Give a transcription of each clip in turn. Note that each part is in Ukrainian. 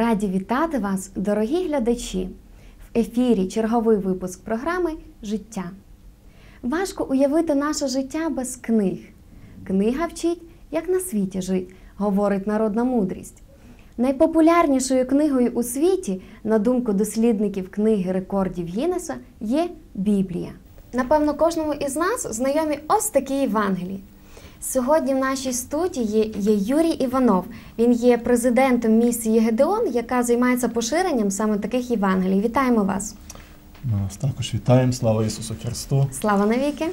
Раді вітати вас, дорогі глядачі! В ефірі черговий випуск програми Життя. Важко уявити наше життя без книг. Книга вчить, як на світі жить, говорить народна мудрість. Найпопулярнішою книгою у світі, на думку дослідників книги рекордів Гіннеса, є Біблія. Напевно, кожному із нас знайомі ось такі Євангелії. Сьогодні в нашій студії є Юрій Іванов. Він є президентом місії Гедеон, яка займається поширенням саме таких Євангелій. Вітаємо вас! Ми вас також вітаємо. Слава Ісусу Христу! Слава навіки!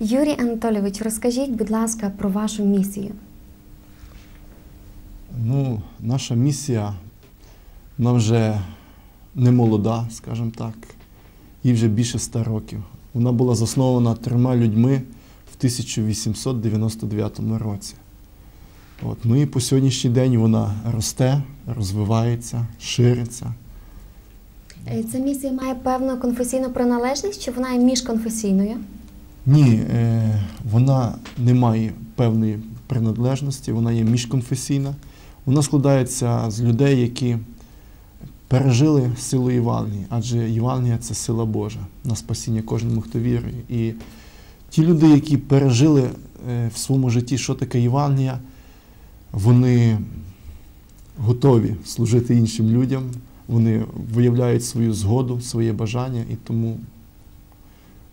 Юрій Анатолійович, розкажіть, будь ласка, про вашу місію. Ну, наша місія, вона вже не молода, скажімо так, їй вже більше ста років. Вона була заснована трьома людьми в 1899 році. От, ну і по сьогоднішній день вона росте, розвивається, шириться. Е, Ця місія має певну конфесійну приналежність, чи вона є міжконфесійною? Ні, е, вона не має певної приналежності, вона є міжконфесійна. Вона складається з людей, які пережили силу Євангелії, адже Євангелія це сила Божа на спасіння кожному, хто вірує. І ті люди, які пережили е, в своєму житті, що таке Євангелія, вони готові служити іншим людям, вони виявляють свою згоду, своє бажання, і тому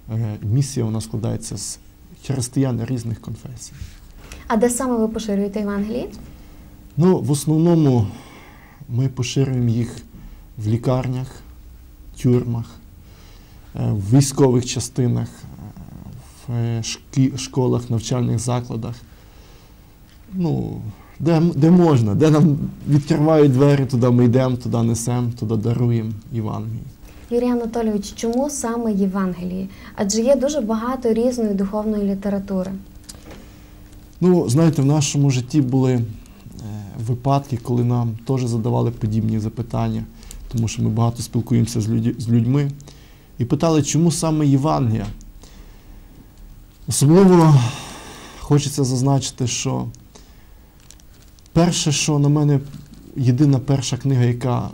е, місія вона складається з християн різних конфесій. А де саме ви поширюєте Євангелії? Ну, в основному ми поширюємо їх в лікарнях, тюрмах, е, в військових частинах, школах, навчальних закладах. Ну, де, де можна, де нам відкривають двері, туди ми йдемо, туди несемо, туди даруємо Євангелії. Юрій Анатолійович, чому саме Євангелії? Адже є дуже багато різної духовної літератури. Ну, знаєте, в нашому житті були е, випадки, коли нам теж задавали подібні запитання, тому що ми багато спілкуємося з людьми, і питали, чому саме Євангелія. Особливо хочеться зазначити, що перше, що на мене єдина перша книга, яка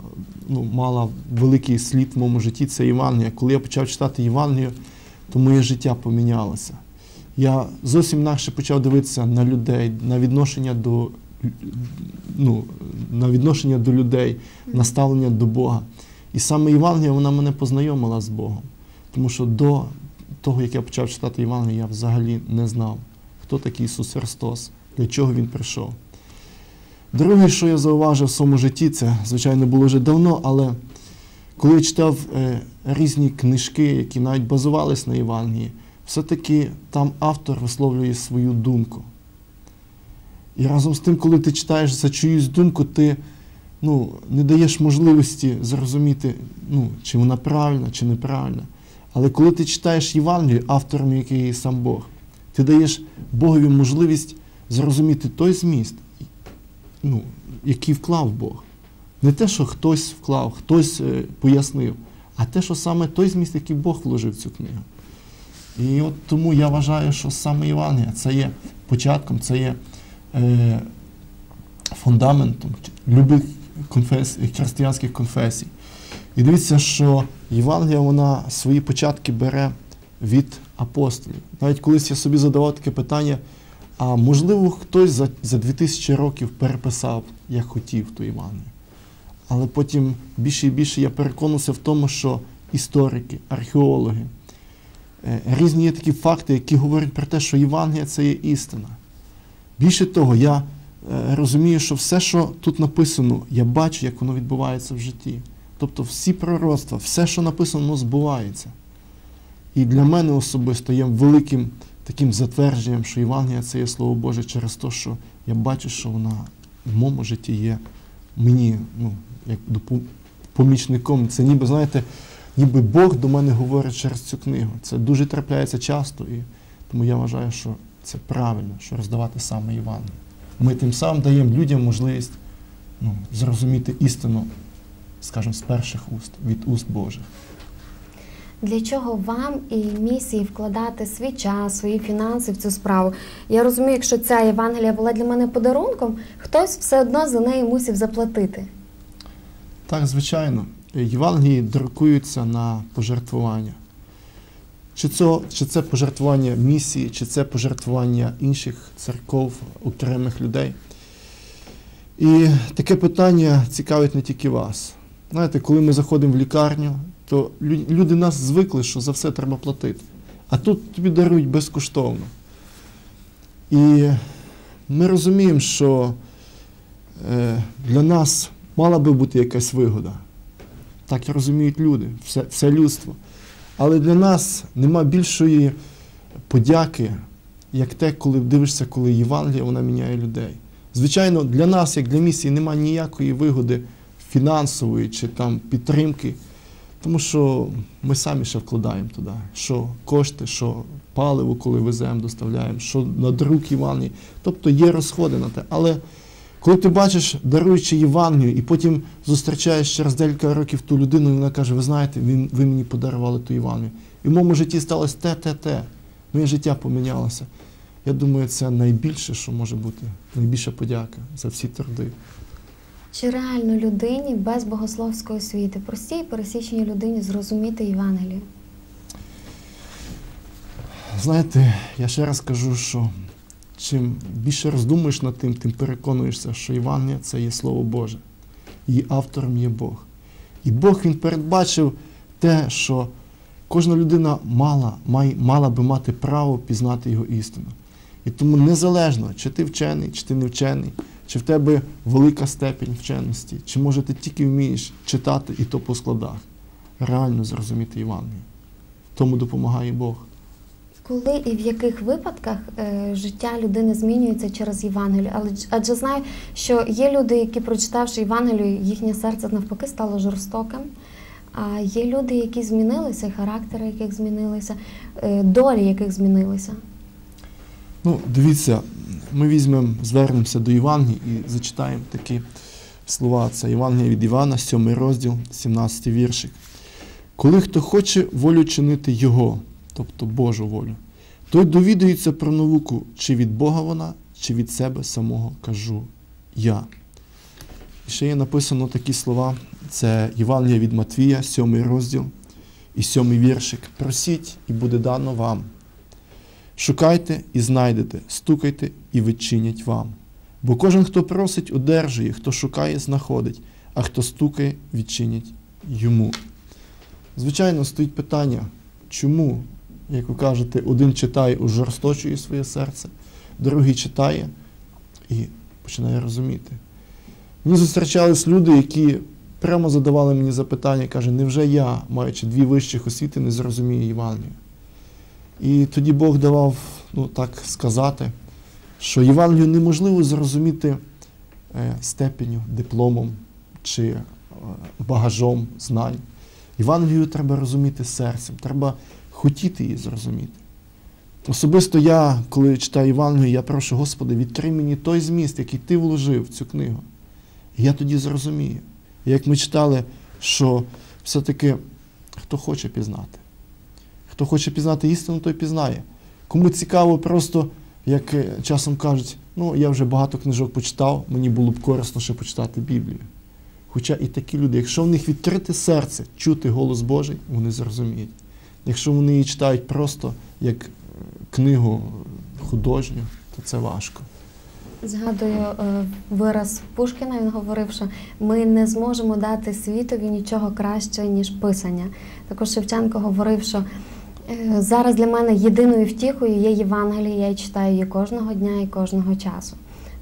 ну, мала великий слід в моєму житті, це Євангелія. Коли я почав читати Євангелію, то моє життя помінялося. Я зовсім інакше почав дивитися на людей, на відношення до, ну, на відношення до людей, на ставлення до Бога. І саме Євангелія вона мене познайомила з Богом. Тому що до того, як я почав читати Євангелія, я взагалі не знав, хто такий Ісус Христос, для чого Він прийшов. Друге, що я зауважив в своєму житті, це, звичайно, було вже давно, але коли я читав е, різні книжки, які навіть базувались на Євангелії, все-таки там автор висловлює свою думку. І разом з тим, коли ти читаєш за чиюсь думку, ти ну, не даєш можливості зрозуміти, ну, чи вона правильна, чи неправильна. Але коли ти читаєш Євангелію, автором який є сам Бог, ти даєш Богові можливість зрозуміти той зміст, ну, який вклав Бог. Не те, що хтось вклав, хтось е, пояснив, а те, що саме той зміст, який Бог вложив в цю книгу. І от тому я вважаю, що саме Євангелія це є початком, це є е, фундаментом любих конфесій, християнських конфесій. І дивіться, що Євангелія вона свої початки бере від апостолів. Навіть колись я собі задавав таке питання, а можливо, хтось за, за 2000 років переписав, як хотів ту Євангелію. Але потім більше і більше я переконався в тому, що історики, археологи, е, різні є такі факти, які говорять про те, що Євангелія це є істина. Більше того, я е, розумію, що все, що тут написано, я бачу, як воно відбувається в житті. Тобто всі пророцтва, все, що написано, збувається. І для мене особисто є великим таким затвердженням, що Євангелія це є Слово Боже через те, що я бачу, що вона в моєму житті є мені ну, як помічником. Це ніби, знаєте, ніби Бог до мене говорить через цю книгу. Це дуже трапляється часто, і тому я вважаю, що це правильно, що роздавати саме Євангеліє. Ми тим самим даємо людям можливість ну, зрозуміти істину, скажімо, з перших уст, від уст Божих. для чого вам і місії вкладати свій час, свої фінанси в цю справу. Я розумію, якщо ця Євангелія була для мене подарунком, хтось все одно за неї мусив заплатити. Так, звичайно, Євангелії друкуються на пожертвування. Чи це, чи це пожертвування місії, чи це пожертвування інших церков, окремих людей. І таке питання цікавить не тільки вас. Знаєте, коли ми заходимо в лікарню, то люди нас звикли, що за все треба платити. А тут тобі дарують безкоштовно. І ми розуміємо, що е, для нас мала би бути якась вигода. Так і розуміють люди, все, все людство. Але для нас нема більшої подяки, як те, коли дивишся, коли Євангелія вона міняє людей. Звичайно, для нас, як для місії, нема ніякої вигоди фінансової чи там підтримки, тому що ми самі ще вкладаємо туди, що кошти, що паливо, коли веземо, доставляємо, що на друк Євангелії. Тобто є розходи на те. Але коли ти бачиш, даруючи Євангелію, і потім зустрічаєш через декілька років ту людину, і вона каже, ви знаєте, він, ви мені подарували ту Євангелію. І в моєму житті сталося те, те, те. Моє життя помінялося. Я думаю, це найбільше, що може бути, найбільша подяка за всі труди. Чи реально людині без богословської освіти, простій пересічній людині зрозуміти Євангелію? Знаєте, я ще раз кажу, що чим більше роздумуєш над тим, тим переконуєшся, що Євангелія це є Слово Боже. Її автором є Бог. І Бог він передбачив те, що кожна людина мала, має, мала би мати право пізнати його істину. І тому незалежно, чи ти вчений, чи ти не вчений, чи в тебе велика степень вченості, чи може ти тільки вмієш читати і то по складах, реально зрозуміти Євангелію. Тому допомагає Бог. Коли і в яких випадках е, життя людини змінюється через Євангелію? Але адже знаю, що є люди, які, прочитавши Євангелію, їхнє серце навпаки стало жорстоким. А є люди, які змінилися, характери яких змінилися, е, долі яких змінилися. Ну, дивіться, ми візьмемо, звернемося до Євангелії і зачитаємо такі слова. Це Євангелія від Івана, 7 розділ, 17 віршик. Коли хто хоче волю чинити Його, тобто Божу волю, той довідується про науку, чи від Бога вона, чи від себе самого кажу я. І ще є написано такі слова. Це Євангелія від Матвія, 7 розділ і 7 віршик. Просіть, і буде дано вам. Шукайте і знайдете, стукайте і відчинять вам. Бо кожен, хто просить, одержує, хто шукає, знаходить, а хто стукає, відчинять йому. Звичайно, стоїть питання, чому, як ви кажете, один читає, ужорсточує своє серце, другий читає і починає розуміти. Мені зустрічались люди, які прямо задавали мені запитання, каже, невже я, маючи дві вищих освіти, не зрозумію Євангелію? І тоді Бог давав, ну так сказати, що Євангелію неможливо зрозуміти е, степеню, дипломом чи е, багажом знань. Євангелію треба розуміти серцем, треба хотіти її зрозуміти. Особисто я, коли читаю Євангелію, я прошу, Господи, відкрий мені той зміст, який ти вложив в цю книгу. Я тоді зрозумію. І як ми читали, що все-таки хто хоче пізнати. Хто хоче пізнати істину, той пізнає. Кому цікаво, просто, як е, часом кажуть, ну я вже багато книжок почитав, мені було б корисно ще почитати Біблію. Хоча і такі люди, якщо в них відкрите серце, чути голос Божий, вони зрозуміють. Якщо вони її читають просто як книгу художню, то це важко. Згадую е, вираз Пушкіна. Він говорив, що ми не зможемо дати світові нічого краще, ніж писання. Також Шевченко говорив, що зараз для мене єдиною втіхою є Євангеліє, я читаю її кожного дня і кожного часу.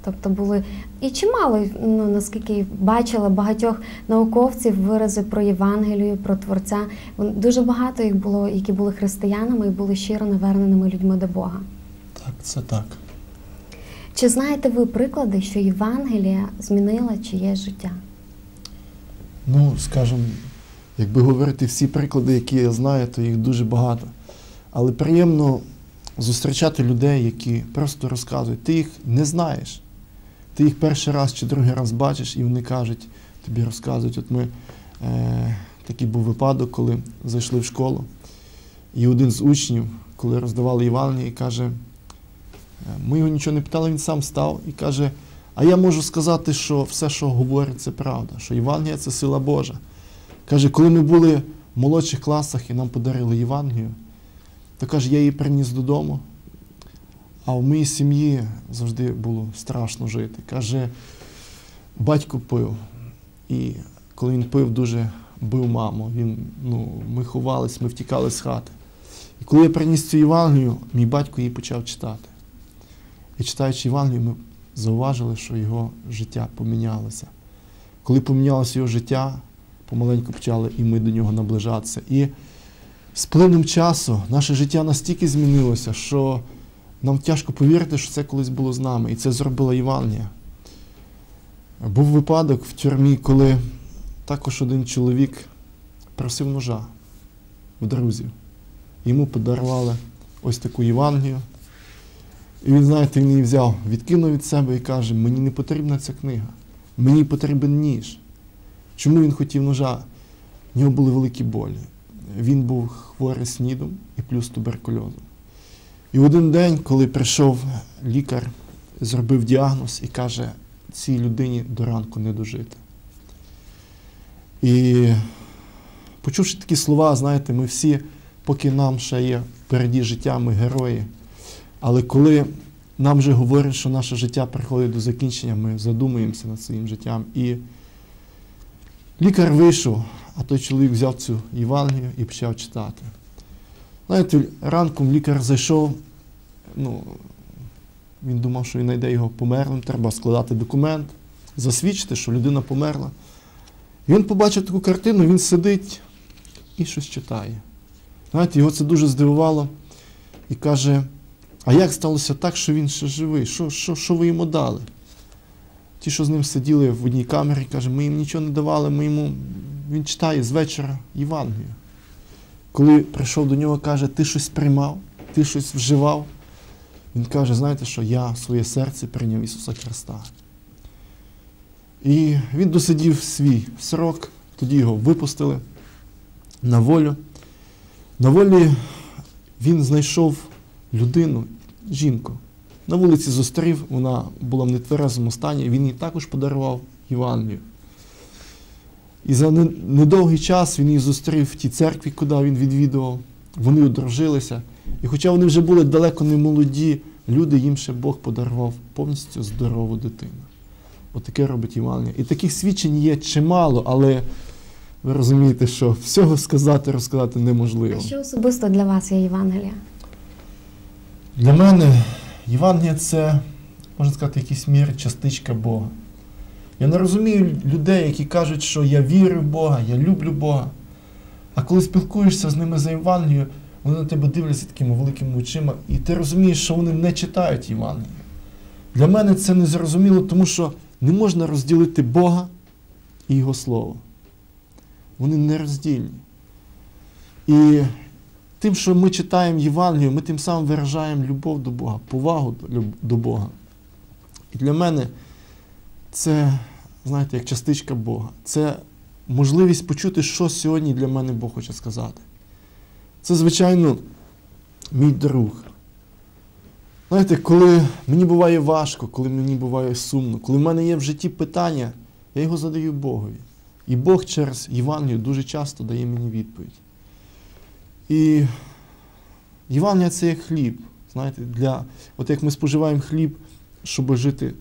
Тобто були і чимало, ну наскільки бачила багатьох науковців вирази про Євангелію, про Творця. Дуже багато їх було, які були християнами і були щиро наверненими людьми до Бога. Так, це так. Чи знаєте ви приклади, що Євангелія змінила чиє життя? Ну, скажімо, якби говорити всі приклади, які я знаю, то їх дуже багато. Але приємно зустрічати людей, які просто розказують. Ти їх не знаєш. Ти їх перший раз чи другий раз бачиш, і вони кажуть, тобі розказують. От ми е, такий був випадок, коли зайшли в школу. І один з учнів, коли роздавали Євангеліє, каже, «Е, ми його нічого не питали, він сам став і каже, а я можу сказати, що все, що говорить, це правда, що Євангелія це сила Божа. Каже, коли ми були в молодших класах і нам подарили Євангелію, то каже, я її приніс додому, а в моїй сім'ї завжди було страшно жити. Каже, батько пив, і коли він пив, дуже бив маму. Він, ну, ми ховались, ми втікали з хати. І коли я приніс цю Євангелію, мій батько її почав читати. І читаючи Євангелію, ми зауважили, що його життя помінялося. Коли помінялося його життя, помаленьку почали і ми до нього наближатися. І з плином часу наше життя настільки змінилося, що нам тяжко повірити, що це колись було з нами. І це зробила Євангелія. Був випадок в тюрмі, коли також один чоловік просив ножа в друзів. Йому подарували ось таку Євангелію. І він, знаєте, він її взяв, відкинув від себе і каже: мені не потрібна ця книга, мені потрібен ніж. Чому він хотів ножа? В нього були великі болі. Він був хворий снідом і плюс туберкульозом. І один день, коли прийшов лікар, зробив діагноз і каже, цій людині до ранку не дожити. І почувши такі слова, знаєте, ми всі, поки нам ще є впереді життя, ми герої. Але коли нам вже говорять, що наше життя приходить до закінчення, ми задумуємося над своїм життям. І лікар вийшов, а той чоловік взяв цю Євангелію і почав читати. Знаєте, ранком лікар зайшов, ну, він думав, що він знайде його померлим, треба складати документ, засвідчити, що людина померла. І він побачив таку картину, він сидить і щось читає. Знаєте, його це дуже здивувало і каже, а як сталося так, що він ще живий? Що, що, що ви йому дали? Ті, що з ним сиділи в одній камері, каже, ми їм нічого не давали, ми йому... він читає з вечора Євангелію. Коли прийшов до нього, каже, ти щось приймав, ти щось вживав. Він каже, знаєте що, я своє серце прийняв Ісуса Христа. І він досидів свій срок, тоді його випустили на волю. На волі він знайшов людину, жінку. На вулиці зустрів, вона була в нетверезому стані, він їй також подарував Євангелію. І за недовгий час він її зустрів в тій церкві, куди він відвідував. Вони одружилися. І хоча вони вже були далеко не молоді, люди їм ще Бог подарував повністю здорову дитину. Отаке робить Євангелія. І таких свідчень є чимало, але ви розумієте, що всього сказати, розказати неможливо. А що особисто для вас є Євангелія? Для мене Євангелія це, можна сказати, в якійсь мірі частичка Бога. Я не розумію людей, які кажуть, що я вірю в Бога, я люблю Бога. А коли спілкуєшся з ними за Євангелією, вони на тебе дивляться такими великими очима, і ти розумієш, що вони не читають Євангелію. Для мене це не зрозуміло, тому що не можна розділити Бога і Його Слово. Вони не роздільні. І тим, що ми читаємо Євангелію, ми тим самим виражаємо любов до Бога, повагу до Бога. І для мене це, знаєте, як частичка Бога. Це можливість почути, що сьогодні для мене Бог хоче сказати. Це, звичайно, мій друг. Знаєте, коли мені буває важко, коли мені буває сумно, коли в мене є в житті питання, я його задаю Богові. І Бог через Євангелію дуже часто дає мені відповідь. І Євангелія це як хліб. Знаєте, для, От як ми споживаємо хліб, щоб жити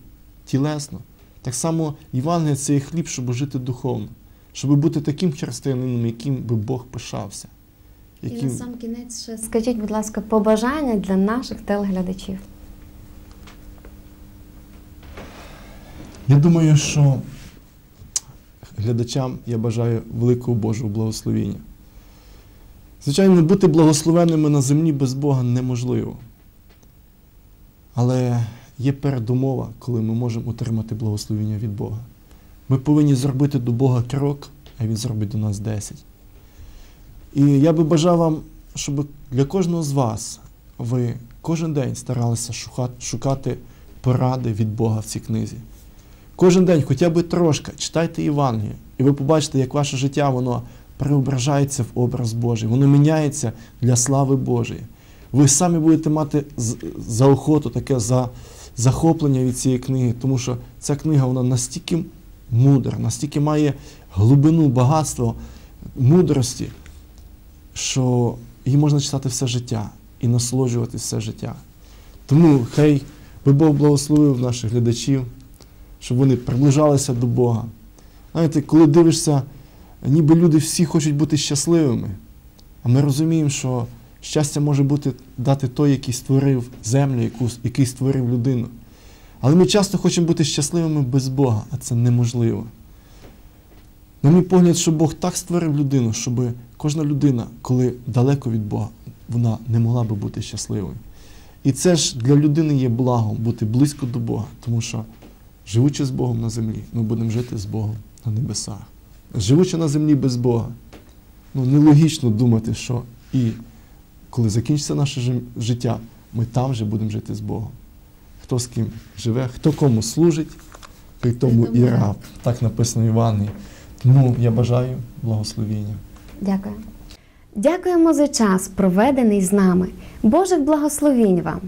тілесно, так само Євангелія це є хліб, щоб жити духовно, щоб бути таким християнином, яким би Бог пишався. І на сам кінець ще скажіть, будь ласка, побажання для наших телеглядачів. Я думаю, що глядачам я бажаю великого Божого благословіння. Звичайно, бути благословенними на землі без Бога неможливо. Але є передумова, коли ми можемо отримати благословіння від Бога. Ми повинні зробити до Бога крок, а Він зробить до нас десять. І я би бажав вам, щоб для кожного з вас ви кожен день старалися шукати поради від Бога в цій книзі. Кожен день, хоча б трошки, читайте Євангелію, і ви побачите, як ваше життя воно преображається в образ Божий, воно міняється для слави Божої. Ви самі будете мати з- заохоту, таке за, захоплення від цієї книги, тому що ця книга вона настільки мудра, настільки має глибину, багатство мудрості, що її можна читати все життя і насолоджуватися все життя. Тому хай би Бог благословив наших глядачів, щоб вони приближалися до Бога. Знаєте, коли дивишся, ніби люди всі хочуть бути щасливими, а ми розуміємо, що щастя може бути дати той, який створив землю, яку, який створив людину. Але ми часто хочемо бути щасливими без Бога, а це неможливо. На мій погляд, що Бог так створив людину, щоб кожна людина, коли далеко від Бога, вона не могла би бути щасливою. І це ж для людини є благом бути близько до Бога, тому що, живучи з Богом на землі, ми будемо жити з Богом на небесах. Живучи на землі без Бога, ну нелогічно думати, що і коли закінчиться наше жи- життя, ми там же будемо жити з Богом. Хто з ким живе, хто кому служить, при тому і раб. Так написано в Івані. Тому я бажаю благословіння. Дякую. Дякуємо за час, проведений з нами. Божих благословінь вам!